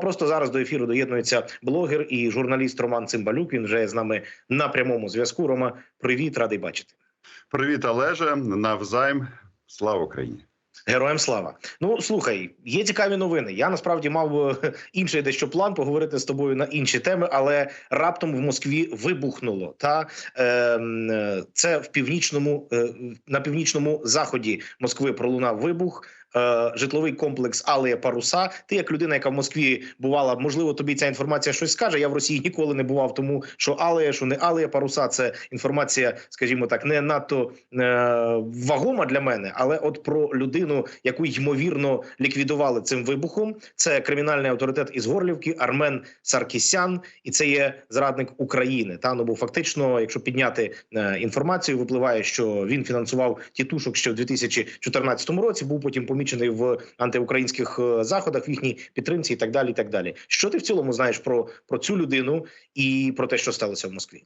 Просто зараз до ефіру доєднується блогер і журналіст Роман Цимбалюк. Він вже з нами на прямому зв'язку. Рома, привіт, радий бачити. Привіт, Олеже. Навзаєм. Слава Україні. Героям слава. Ну слухай, є цікаві новини. Я насправді мав е, інший дещо план поговорити з тобою на інші теми, але раптом в Москві вибухнуло. Та е, е, це в північному е, на північному заході Москви пролунав вибух. Е, житловий комплекс Алея Паруса. Ти як людина, яка в Москві бувала, можливо, тобі ця інформація щось скаже. Я в Росії ніколи не бував, тому що Алея, що не Алея Паруса, це інформація, скажімо так, не надто е, вагома для мене, але от про людину, яку ймовірно ліквідували цим вибухом, це кримінальний авторитет із Горлівки Армен Саркісян, і це є зрадник України. Та ну бо фактично, якщо підняти е, інформацію, випливає, що він фінансував тітушок ще в 2014 році. Був потім помічений в антиукраїнських е, заходах в їхній підтримці, і так далі. І так далі. Що ти в цілому знаєш про, про цю людину і про те, що сталося в Москві?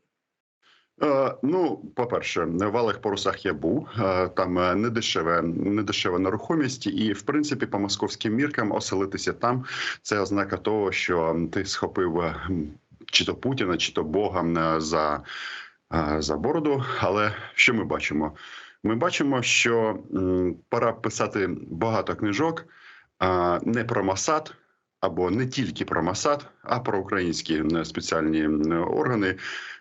Е, ну, по-перше, в Алих Парусах я був. Е, там не дешеве, не дешева нерухомість, і в принципі, по московським міркам оселитися там це ознака того, що ти схопив чи то Путіна, чи то Бога за, за бороду. Але що ми бачимо? Ми бачимо, що пора писати багато книжок не про Масад. Або не тільки про Масад, а про українські спеціальні органи,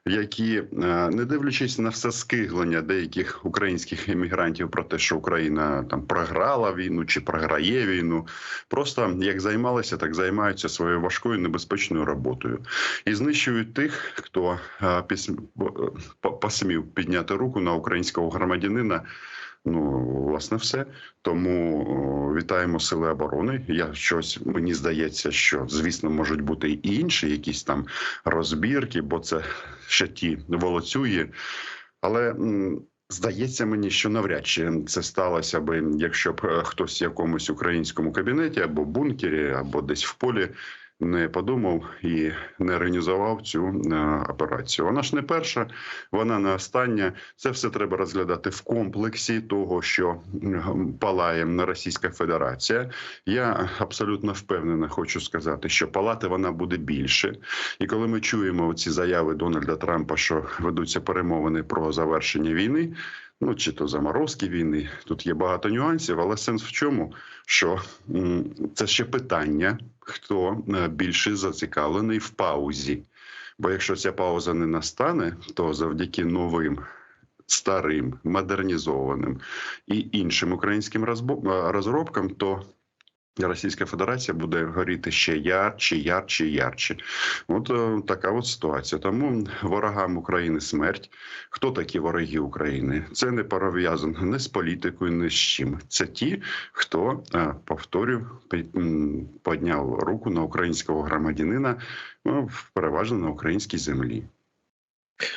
які, е, не дивлячись на все скиглення деяких українських емігрантів про те, що Україна там програла війну чи програє війну, просто як займалися, так займаються своєю важкою небезпечною роботою і знищують тих, хто е, піс- бо- по- посмів підняти руку на українського громадянина. Ну, власне, все. Тому о, вітаємо сили оборони. Я щось мені здається, що звісно можуть бути і інші якісь там розбірки, бо це ще ті волоцюї. Але здається мені, що навряд чи це сталося би, якщо б е, хтось в якомусь українському кабінеті або бункері, або десь в полі. Не подумав і не організував цю е, операцію. Вона ж не перша, вона не остання. Це все треба розглядати в комплексі того, що палає на Російська Федерація. Я абсолютно впевнена, хочу сказати, що палати вона буде більше. І коли ми чуємо ці заяви Дональда Трампа, що ведуться перемовини про завершення війни. Ну чи то заморозки війни, тут є багато нюансів, але сенс в чому, що це ще питання, хто е, більше зацікавлений в паузі. Бо якщо ця пауза не настане, то завдяки новим. Старим модернізованим і іншим українським е, розробкам, то Російська Федерація буде горіти ще ярче, ярче, ярче. От е, така от ситуація. Тому ворогам України смерть. Хто такі вороги України? Це не пов'язано не з політикою, не з чим. Це ті, хто е, повторю підняв руку на українського громадянина, ну, переважно на українській землі.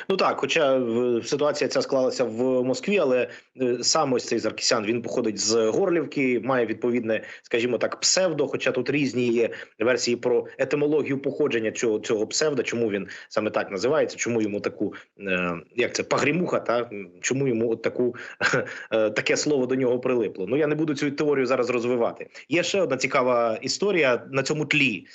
Ну так, хоча е, ситуація ця склалася в Москві, але е, сам ось цей Заркісян він походить з Горлівки, має відповідне, скажімо так, псевдо. Хоча тут різні є версії про етимологію походження цього цього псевдо, чому він саме так називається, чому йому таку е, як це пагрімуха, та чому йому от таку таке слово до нього прилипло. Ну я не буду цю теорію зараз розвивати. Є ще одна цікава історія на цьому тлі.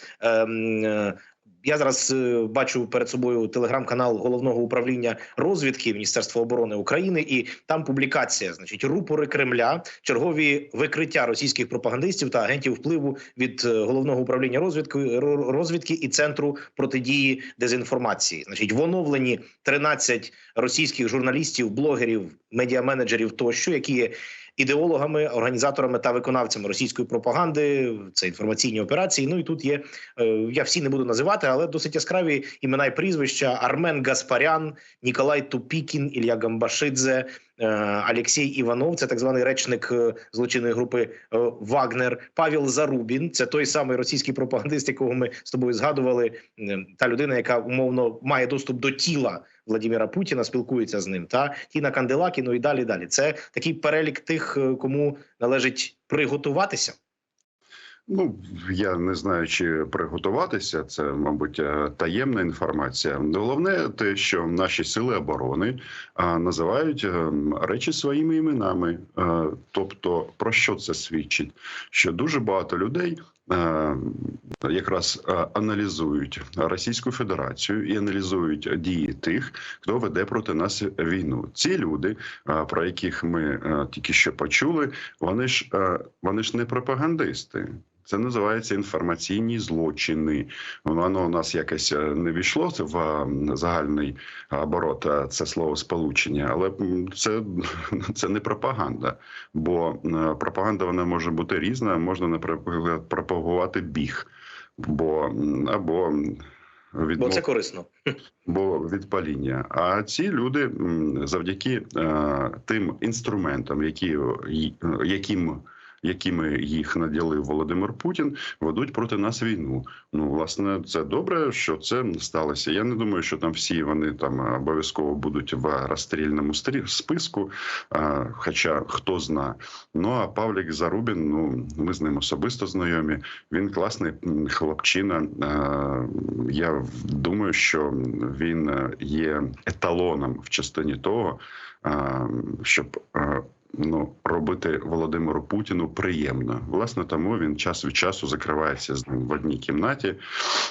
Я зараз е, бачу перед собою телеграм-канал головного управління розвідки Міністерства оборони України, і там публікація, значить, рупори Кремля, чергові викриття російських пропагандистів та агентів впливу від е, головного управління розвідки розвідки і центру протидії дезінформації. Значить, в оновленні 13 російських журналістів, блогерів, медіаменеджерів тощо, які є ідеологами, організаторами та виконавцями російської пропаганди. Це інформаційні операції. Ну і тут є е, я всі не буду називати, але досить яскраві імена і прізвища: Армен Гаспарян, Ніколай Тупікін, Ілля Гамбашидзе. Е, Олексій Іванов, це так званий речник е, злочинної групи е, Вагнер, Павел Зарубін. Це той самий російський пропагандист, якого ми з тобою згадували. Та людина, яка умовно має доступ до тіла Владимира Путіна, спілкується з ним. Та Тіна Канделакі, ну і далі. Далі. Це такий перелік тих, кому належить приготуватися. Ну я не знаю, чи приготуватися. Це, мабуть, е, таємна інформація. Головне, те, що наші сили оборони а, називають е, речі своїми іменами. Е, Тобто, про що це свідчить? Що дуже багато людей е, якраз е, аналізують Російську Федерацію і аналізують дії тих, хто веде проти нас війну. Ці люди, е, про яких ми е, тільки що почули, вони ж е, вони ж не пропагандисти. Це називається інформаційні злочини. Воно у нас якось е, не війшло в е, загальний оборот е, це слово сполучення, але це, це не пропаганда. Бо пропаганда вона може бути різна. Можна наприклад пропагувати біг, бо або від Бо це корисно. бо від паління. А ці люди завдяки тим інструментам, які яким. Якими їх наділив Володимир Путін, ведуть проти нас війну. Ну власне, це добре, що це сталося. Я не думаю, що там всі вони там обов'язково будуть в розстрільному списку. А, хоча хто зна. Ну а Павлік Зарубін, ну ми з ним особисто знайомі. Він класний хлопчина. А, Я думаю, що він є еталоном в частині того, щоб ну робити Володимиру Путіну приємно. Власне, тому він час від часу закривається з ним в одній кімнаті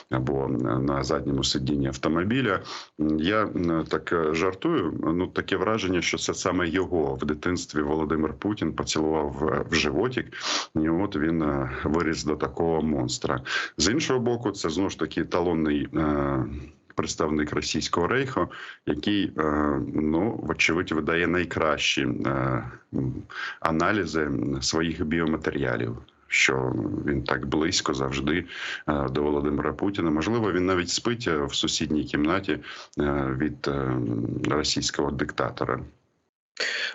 або на задньому сидінні автомобіля. Я м, так е, жартую. Ну таке враження, що це саме його в дитинстві Володимир Путін поцілував в- в животик, і от він е, виріс до такого монстра. З іншого боку, це знову ж таки талонний. Представник російського рейху, який е, ну вочевидь видає найкращі е, аналізи своїх біоматеріалів. Що він так близько завжди е, до Володимира Путіна. Можливо, він навіть спить в сусідній кімнаті від російського диктатора.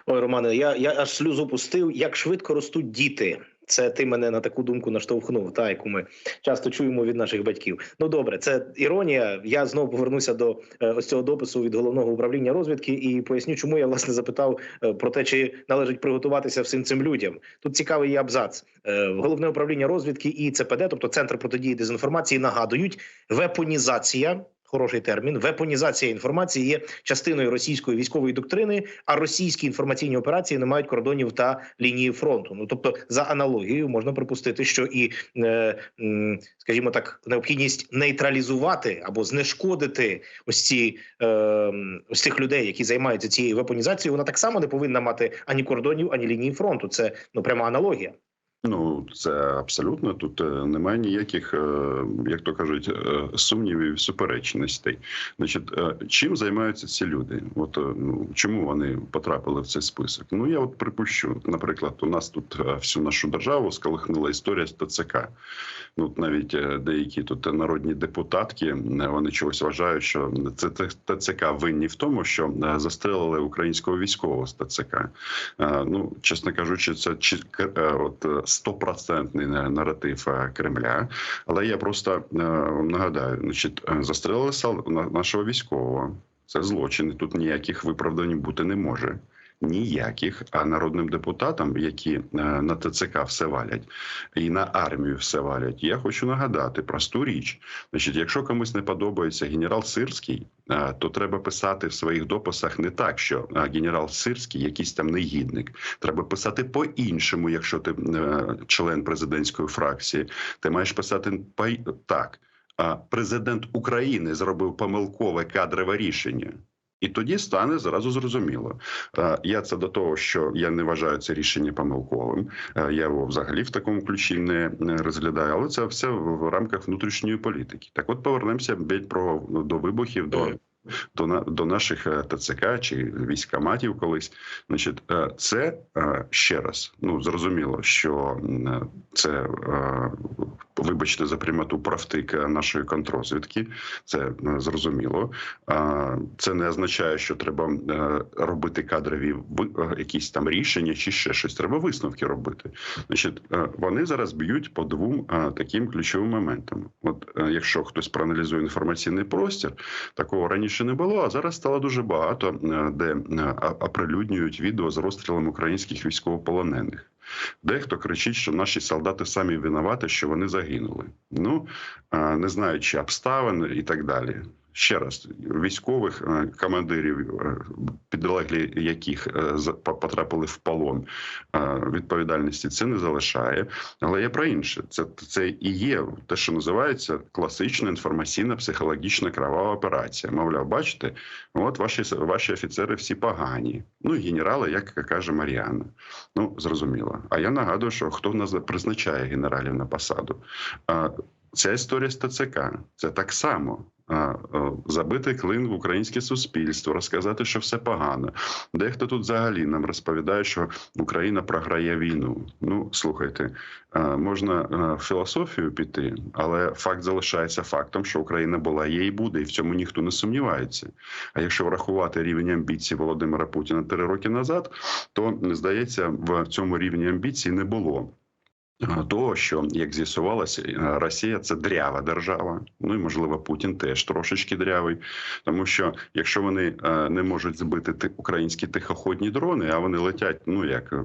Ой, Романе, я, я аж сльозу пустив. Як швидко ростуть діти. Це ти мене на таку думку наштовхнув, та яку ми часто чуємо від наших батьків. Ну добре, це іронія. Я знову повернуся до е, ось цього допису від головного управління розвідки і поясню, чому я власне запитав е, про те, чи належить приготуватися всім цим людям. Тут цікавий є абзац. Е, головне управління розвідки і ЦПД, тобто Центр протидії дезінформації, нагадують вепонізація. Хороший термін вепонізація інформації є частиною російської військової доктрини, а російські інформаційні операції не мають кордонів та лінії фронту. Ну тобто, за аналогією можна припустити, що і е, скажімо так, необхідність нейтралізувати або знешкодити ось ці е, ось цих людей, які займаються цією вепонізацією, вона так само не повинна мати ані кордонів, ані лінії фронту. Це ну пряма аналогія. Ну це абсолютно тут е, немає ніяких, е, як то кажуть, е, сумнівів, суперечностей. Значить, чим займаються ці люди? От ну чому вони потрапили в цей список? Ну я от припущу, наприклад, у нас тут всю нашу державу сколихнула історія з ТЦК. Ну навіть деякі тут народні депутатки вони чогось вважають, що це ТЦК винні в тому, що застрелили українського військового з ТЦК. Ну, чесно кажучи, це от стопроцентний на- наратив е, Кремля. Але я просто е, нагадаю, значить, е, застрелили нашого військового. Це злочин. Тут ніяких виправдань бути не може. Ніяких, а народним депутатам, які е, на ТЦК все валять, і на армію все валять. Я хочу нагадати просту річ. Значить, якщо комусь не подобається генерал Сирський, е, то треба писати в своїх дописах не так, що е, генерал Сирський якийсь там негідник. Треба писати по-іншому, якщо ти член президентської фракції. Ти маєш писати так. А президент України зробив помилкове кадрове рішення. І тоді стане зразу зрозуміло. Е, Я це до того, що я не вважаю це рішення помилковим. Е, Я його взагалі в такому ключі не розглядаю, але це все в рамках внутрішньої політики. Так, от повернемося до вибухів, до, до, до наших е, ТЦК чи військоматів колись. Значить, е, це е, ще раз. Ну зрозуміло, що це вибачте за прямоту правтик нашої контрозвідки. Це зрозуміло. Це не означає, що треба робити кадрові якісь там рішення чи ще щось. Треба висновки робити. Значить, вони зараз б'ють по двом таким ключовим моментам. От якщо хтось проаналізує інформаційний простір, такого раніше не було. А зараз стало дуже багато, е, де е, оприлюднюють відео з розстрілом українських військовополонених. Дехто кричить, що наші солдати самі винувати, що вони загинули. Ну е, не знаючи обставин і так далі. Ще раз, військових е, командирів, е, підлеглі яких е, потрапили в полон, відповідальності це не залишає. Але є про інше. Це, це і є те, що називається класична інформаційна психологічна кровава операція. Мовляв, бачите, от ваші ваші офіцери всі погані. Ну генерали, як каже Маріана. Ну зрозуміло. А я нагадую, що хто в нас призначає генералів на посаду. Ця історія з ТЦК це так само. Забити клин в українське суспільство, розказати, що все погано. Дехто тут взагалі нам розповідає, що Україна програє війну. Ну слухайте, можна в філософію піти, але факт залишається фактом, що Україна була є і буде, і в цьому ніхто не сумнівається. А якщо врахувати рівень амбіцій Володимира Путіна три роки назад, то здається, в цьому рівні амбіцій не було. Того, що як з'ясувалося, е, Росія це дрява держава. Ну і можливо Путін теж трошечки дрявий, тому що якщо вони е, не можуть збити ти- українські тихоходні дрони, а вони летять, ну як е,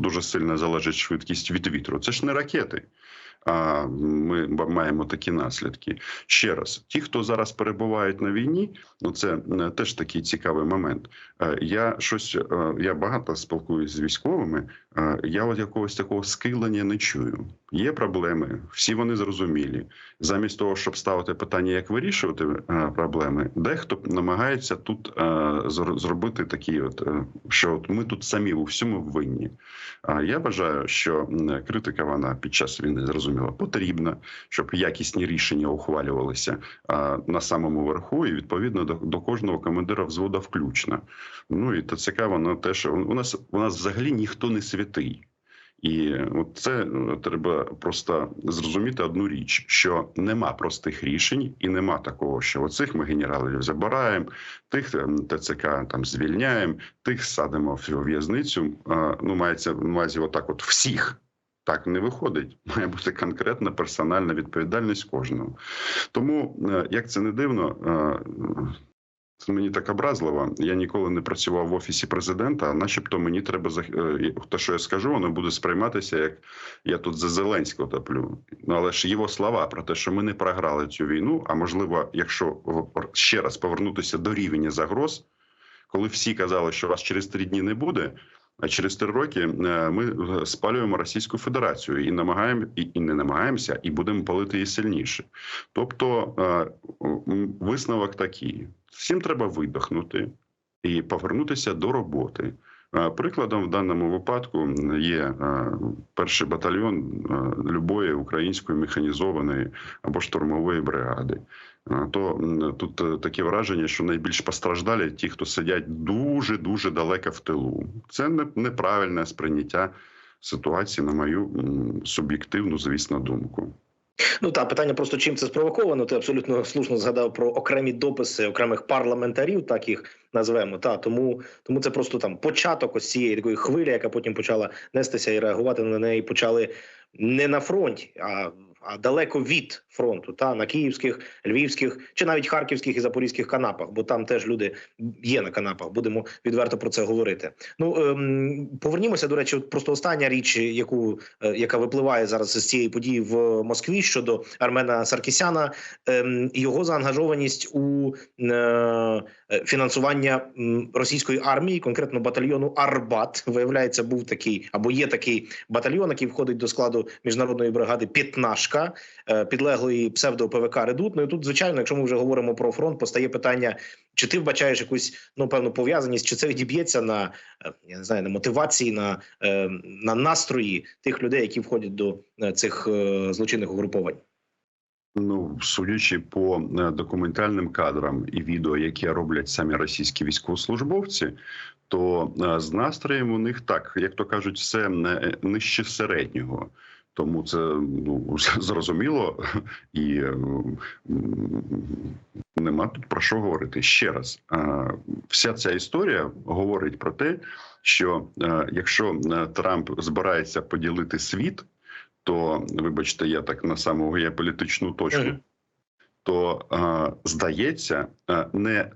дуже сильно залежить швидкість від вітру. Це ж не ракети. Ми маємо такі наслідки. Ще раз, ті, хто зараз перебувають на війні, ну це е, теж такий цікавий момент. Е, Я щось е, я багато спілкуюсь з військовими. Я от якогось такого скилення не чую. Є проблеми, всі вони зрозумілі. Замість того, щоб ставити питання, як вирішувати проблеми, дехто намагається тут зробити такі, от що от ми тут самі у всьому винні. А я вважаю, що критика вона під час війни зрозуміло потрібна, щоб якісні рішення ухвалювалися на самому верху, і відповідно до, до кожного командира взвода включно. Ну і ТЦК, воно теж у нас у нас взагалі ніхто не святий. І от це е, треба просто зрозуміти одну річ: що нема простих рішень, і нема такого, що оцих ми генералів забираємо, тих ем, ТЦК там звільняємо, тих садимо в в'язницю. Ну, мається на увазі, отак, от всіх. Так не виходить. Має бути конкретна персональна відповідальність кожного. Тому, е, як це не дивно, е, це мені так образливо. Я ніколи не працював в офісі президента, а начебто мені треба е, те, що я скажу, воно буде сприйматися як я тут за Зеленського топлю. Ну але ж його слова про те, що ми не програли цю війну. А можливо, якщо ще раз повернутися до рівня загроз, коли всі казали, що вас через три дні не буде. Через три роки е, ми е, спалюємо Російську Федерацію і намагаємо і, і не намагаємося, і будемо палити її сильніше. Тобто е, висновок такий: всім треба видохнути і повернутися до роботи. Прикладом в даному випадку є перший батальйон любої української механізованої або штурмової бригади. То тут е, таке враження, що найбільш постраждалі ті, хто сидять дуже дуже далеко в тилу. Це не- неправильне сприйняття ситуації, на мою суб'єктивну, звісно, думку. Ну та питання просто чим це спровоковано. Ти абсолютно слушно згадав про окремі дописи окремих парламентарів, так їх назвемо. Та тому, тому це просто там початок ось цієї такої хвилі, яка потім почала нестися і реагувати на неї почали не на фронті, а, далеко від фронту, та на київських, львівських чи навіть харківських і запорізьких канапах, бо там теж люди є на канапах. Будемо відверто про це говорити. Ну ем, повернімося до речі, просто остання річ, яку е, яка випливає зараз з цієї події в Москві щодо Армена Саркісяна, ем, його заангажованість у е, фінансування російської армії, конкретно батальйону Арбат, виявляється, був такий або є такий батальйон, який входить до складу міжнародної бригади Пітнашка, е, підлеглої псевдо ПВК Редут. Ну і тут, звичайно, якщо ми вже говоримо про фронт, постає питання. Чи ти вбачаєш якусь ну певну пов'язаність, чи це відіб'ється на е, я не знаю на мотивації, на, е, на настрої тих людей, які входять до цих злочинних угруповань? Ну, судячи по документальним кадрам і відео, які роблять самі російські військовослужбовці, то з настроєм у них так, як то кажуть, все нижче середнього. Тому це ну зрозуміло і нема тут про що говорити. Ще раз, е, вся ця історія говорить про те, що е, якщо е, Трамп збирається поділити світ, то вибачте, я так на саму геополітичну точку. То здається, не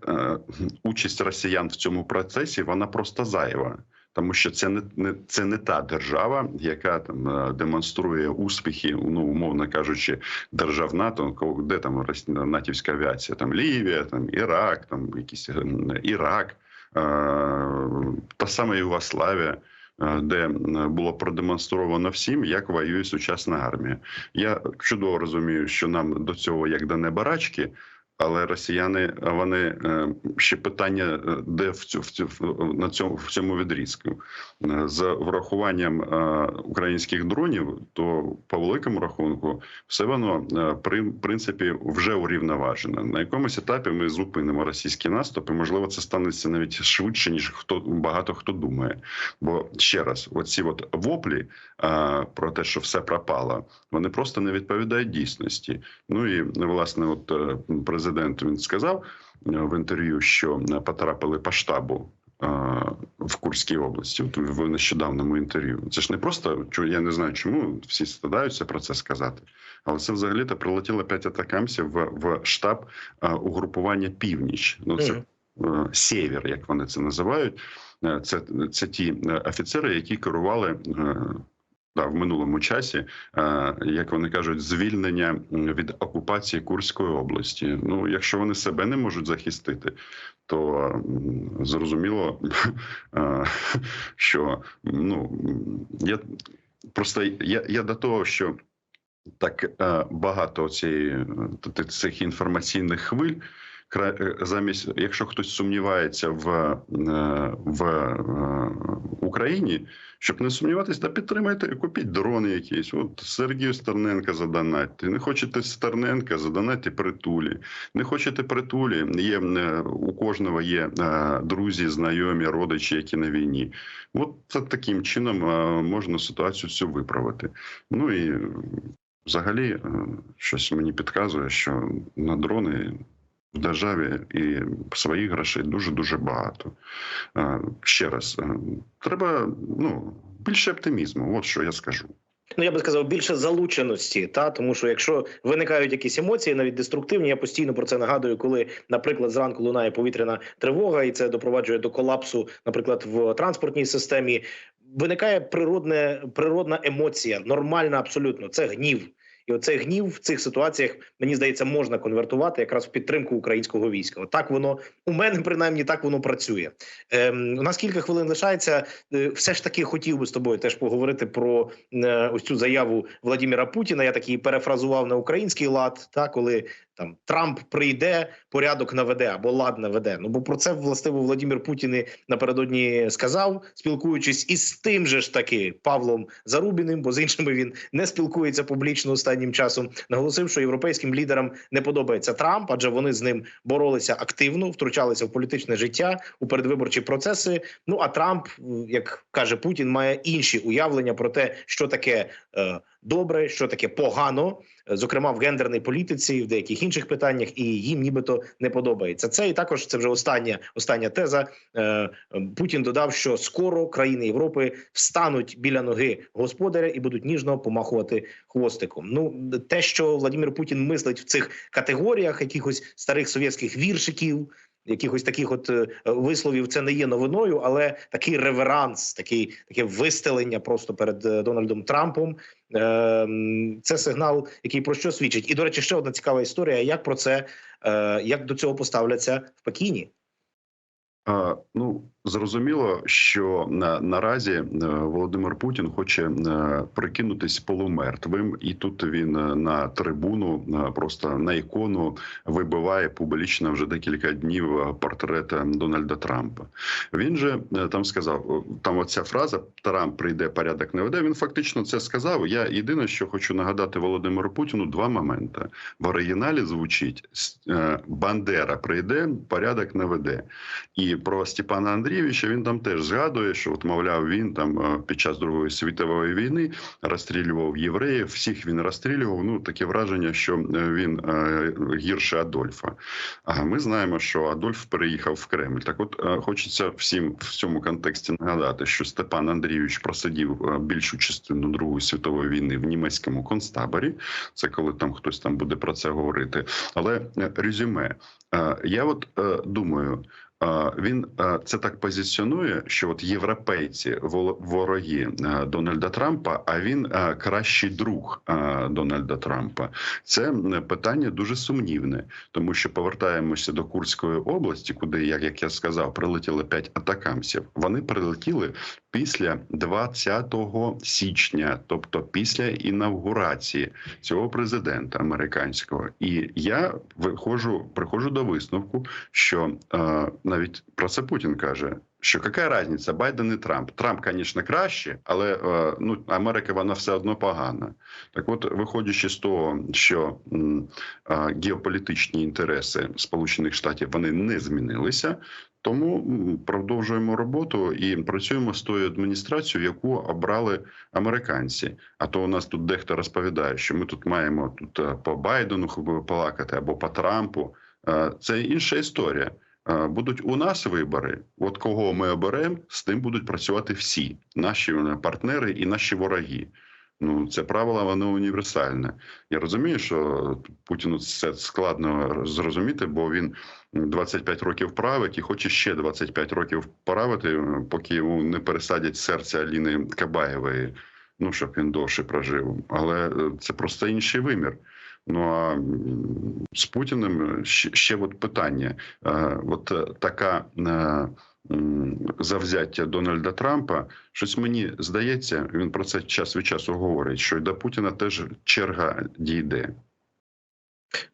участь росіян в цьому процесі вона просто зайва, Тому що це не, не це не та держава, яка там е, демонструє успіхи, ну умовно кажучи, держав НАТО, де там натівська авіація, там Лівія, там Ірак, там якийсь е, Ірак, е, та сама Югославія. Де було продемонстровано всім, як воює сучасна армія. Я чудово розумію, що нам до цього як до небарачки, але росіяни вони е, ще питання, е, де в цю в цю на цьому в цьому відрізку Е, з врахуванням е, українських дронів, то по великому рахунку все воно е, при принципі вже урівноважено. На якомусь етапі ми зупинимо російські наступи. Можливо, це станеться навіть швидше ніж хто багато хто думає. Бо ще раз, оці от воплі е, про те, що все пропало, вони просто не відповідають дійсності. Ну і власне, от е, президент він сказав е, в інтерв'ю, що е, потрапили по штабу. е, В Курській області, от в нещодавному інтерв'ю. Це ж не просто я не знаю, чому всі стидаються про це сказати, але це взагалі то прилетіло п'ять атакамсів в, в штаб угрупування Північ. Ну це сєвєр, як вони це називають. Це, це ті офіцери, які керували в минулому часі, е, як вони кажуть, звільнення від окупації Курської області. Ну, якщо вони себе не можуть захистити, то зрозуміло, е, що ну я просто я, я до того, що так е, багато цієї цих інформаційних хвиль. Е, Замість, якщо хтось сумнівається в, е, в е, Україні, щоб не сумніватися, та підтримайте, купіть дрони якісь. От Сергію Стерненка задонатьте. Не хочете Стерненка, задонатьте притулі. Не хочете притулі. Є у кожного є друзі, знайомі, родичі, які на війні. От це таким чином можна ситуацію цю виправити. Ну і взагалі, щось мені підказує, що на дрони в державі і своїх грошей дуже дуже багато. Е, Ще раз, е, треба ну більше оптимізму. От що я скажу. Ну, я би сказав, більше залученості, та тому що якщо виникають якісь емоції, навіть деструктивні, я постійно про це нагадую, коли, наприклад, зранку лунає повітряна тривога, і це допроваджує до колапсу, наприклад, в транспортній системі. Виникає природне природна емоція, нормальна абсолютно. Це гнів. І оцей гнів в цих ситуаціях мені здається можна конвертувати якраз в підтримку українського війська. Отак воно у мене принаймні так воно працює. Ем, у нас кілька хвилин лишається. Е, Все ж таки хотів би з тобою теж поговорити про е, ось цю заяву Владимира Путіна. Я такий перефразував на український лад, та коли там Трамп прийде, порядок наведе або лад наведе. Ну бо про це властиво Владимир Путін і напередодні сказав, спілкуючись із тим же ж таки Павлом Зарубіним, бо з іншими він не спілкується публічно останнім часом. Наголосив, що європейським лідерам не подобається Трамп, адже вони з ним боролися активно, втручалися в політичне життя у передвиборчі процеси. Ну а Трамп, як каже Путін, має інші уявлення про те, що таке е, добре, що таке погано, е, зокрема в гендерній політиці, в деяких інших питаннях, і їм нібито не подобається це. І також це вже остання остання теза. Е, Путін додав, що скоро країни Європи встануть біля ноги господаря і будуть ніжно помахувати хвостиком. Ну те, що Владимир Путін мислить в цих категоріях якихось старих совєтських віршиків. Якихось таких от е, висловів це не є новиною, але такий реверанс, такий таке вистелення просто перед Дональдом Трампом. Е, м, Це сигнал, який про що свідчить. І до речі, ще одна цікава історія. Як про це е, як до цього поставляться в Пекіні? А, ну зрозуміло, що наразі е, Володимир Путін хоче е, прикинутись полумертвим, і тут він е, на трибуну, е, просто на ікону вибиває публічно вже декілька днів е, портрет е, Дональда Трампа. Він же е, там сказав: там оця фраза Трамп прийде, порядок не веде. Він фактично це сказав. Я єдине, що хочу нагадати Володимиру Путіну, два моменти в оригіналі звучить е, Бандера прийде, порядок не веде. І про Степана Андрійовича він там теж згадує, що от мовляв, він там е, під час Другої світової війни розстрілював євреїв. Всіх він розстрілював. Ну таке враження, що е, він е, гірше Адольфа. А ми знаємо, що Адольф переїхав в Кремль. Так, от хочеться всім в цьому контексті нагадати, що Степан Андрійович просидів більшу частину Другої світової війни в німецькому концтаборі. Це коли там хтось там буде про це говорити. Але резюме, я от думаю. Він це так позиціонує, що от європейці вороги е, Дональда Трампа, а він е, кращий друг е, Дональда Трампа. Це питання дуже сумнівне, тому що повертаємося до Курської області, куди, як, я сказав, прилетіли п'ять атакамсів. Вони прилетіли після 20 січня, тобто після інавгурації цього президента американського. І я виходжу, приходжу до висновку, що навіть про це Путін каже. Що яка різниця, Байден і Трамп? Трамп, звісно, краще, але е, ну Америка вона все одно погана. Так, от, виходячи з того, що геополітичні інтереси Сполучених Штатів вони не змінилися, тому продовжуємо роботу і працюємо з тою адміністрацією, яку обрали американці. А то у нас тут дехто розповідає, що ми тут маємо тут е, по Байдену балакати або по Трампу. Е, Це інша історія. Е, Будуть у нас вибори. От кого ми оберемо, з тим будуть працювати всі наші е, партнери і наші вороги. Ну це правило воно універсальне. Я розумію, що Путіну це складно зрозуміти, бо він 25 років править і хоче ще 25 років правити, поки йому не пересадять серце Аліни Кабаєвої. Ну щоб він довше прожив. Але е, це просто інший вимір. Ну а з Путіним ще, ще от питання. Е, От е, така е, завзяття Дональда Трампа. Щось мені здається, він про це час від часу говорить, що й до Путіна теж черга дійде.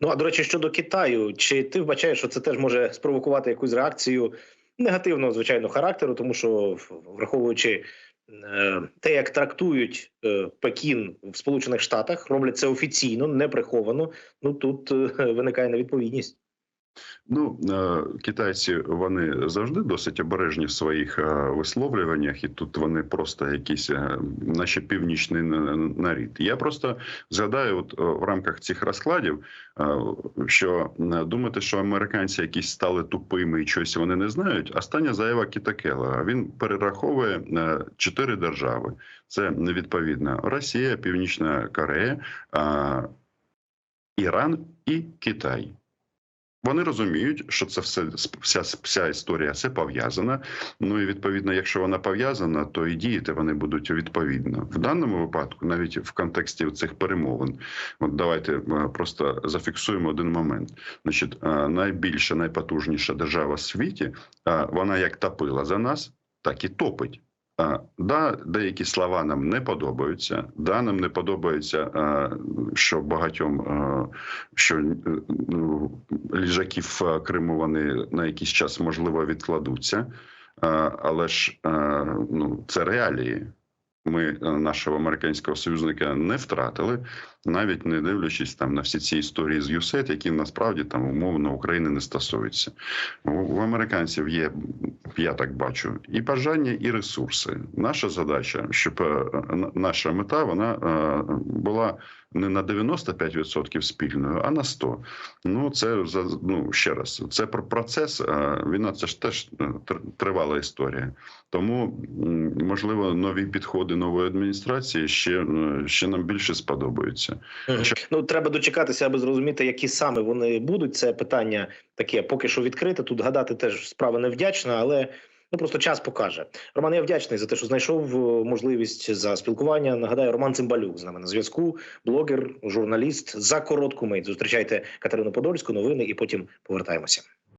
Ну а до речі, щодо Китаю, чи ти вбачаєш, що це теж може спровокувати якусь реакцію негативного звичайно характеру, тому що враховуючи е, те, як трактують е, Пекін в Сполучених Штатах, роблять це офіційно, не приховано. Ну тут е, виникає невідповідність. Ну е, китайці вони завжди досить обережні в своїх е, висловлюваннях, і тут вони просто якісь е, наші північний нарід. Я просто згадаю, от в рамках цих розкладів, що думати, що американці якісь стали тупими і щось вони не знають. Остання заява Кіта Келлера. Він перераховує чотири держави. Це відповідно Росія, Північна Корея, Іран і Китай. Вони розуміють, що це все вся, вся історія все пов'язана. Ну і відповідно, якщо вона пов'язана, то і діяти вони будуть відповідно в даному випадку, навіть в контексті цих перемовин. От давайте е, просто зафіксуємо один момент. Значить, е, найбільша, найпотужніша держава в світі, е, вона як топила за нас, так і топить. Да, деякі слова нам не подобаються. Да, нам не подобається, що багатьом що е, ліжаків Криму вони на якийсь час можливо відкладуться, але ж ну, це реалії. Ми е, нашого американського союзника не втратили, навіть не дивлячись там на всі ці історії з ЮСЕТ, які насправді там умовно України не стосуються. У, американців є, я так бачу, і бажання, і ресурси. Наша задача, щоб е, наша мета вона е, була не на 95% спільною, а на 100%. Ну це ну ще раз. Це про процес. Війна це ж теж е, тривала історія. Тому можливо нові підходи нової адміністрації ще, е, ще нам більше сподобаються. Ну треба дочекатися, аби зрозуміти, які саме вони будуть. Це питання таке поки що відкрите. Тут гадати теж справа невдячна, але ну просто час покаже. Роман, я вдячний за те, що знайшов е, можливість за спілкування. Нагадаю, Роман Цимбалюк з нами на зв'язку, блогер, журналіст. За коротку мить зустрічайте Катерину Подольську, новини, і потім повертаємося.